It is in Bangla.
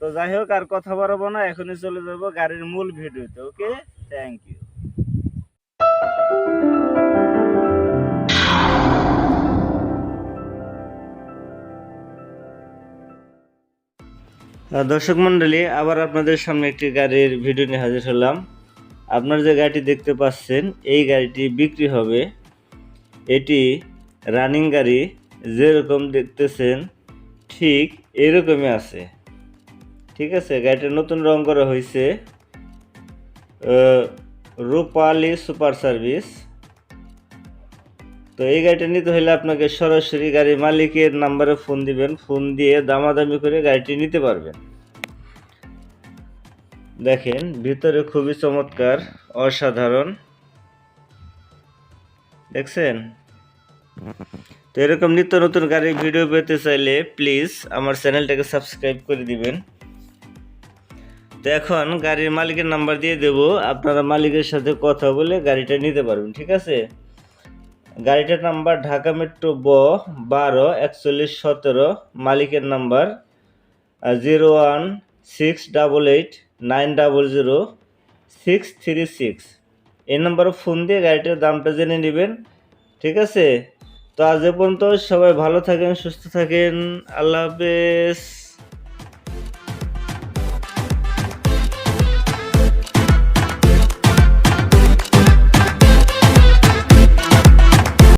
তো যাই হোক, আর কথা বাড়াবো না, এখনই চলে যাব গাড়ির মূল ভিডিওতে, ওকে? থ্যাংক ইউ দর্শক মণ্ডলী, আবার আপনাদের সামনে একটি গাড়ির ভিডিও নিয়ে হাজির হলাম। আপনার যে গাড়িটি দেখতে পাচ্ছেন, এই গাড়িটি বিক্রি হবে। এটি রানিং গাড়ি, যেরকম দেখতেছেন, ঠিক এরকমই আছে। ঠিক আছে, গাড়িটা নতুন রং করা হয়েছে। Rupali super service. তো এই গাড়িটা নিতে হলে আপনাকে সরাসরি গাড়ির মালিকের নাম্বারে ফোন দিবেন। ফোন দিয়ে দামাদামি করে গাড়িটি নিতে পারবেন। দেখেন, ভিতরে খুবই চমৎকার, অসাধারণ। দেখছেন? তো এরকম নিত্য নতুন গাড়ির ভিডিও পেতে চাইলে প্লিজ আমার চ্যানেলটাকে সাবস্ক্রাইব করে দিবেন। তো এখন গাড়ির মালিকের নাম্বার দিয়ে দেব। আপনারা মালিকের সাথে কথা বলে গাড়িটা নিতে পারবেন, ঠিক আছে? গাড়িটার নাম্বার ঢাকা মেট্রো ব বারো একচল্লিশ সতেরো, মালিকের number zero one six double eight nine double zero six three six. এই নাম্বারে ফোন দিয়ে গাড়িটার দামটা জেনে নেবেন, ঠিক আছে? তো আজ এ পর্যন্ত সবাই ভালো থাকেন, সুস্থ থাকেন, আল্লাহ হাফেজ।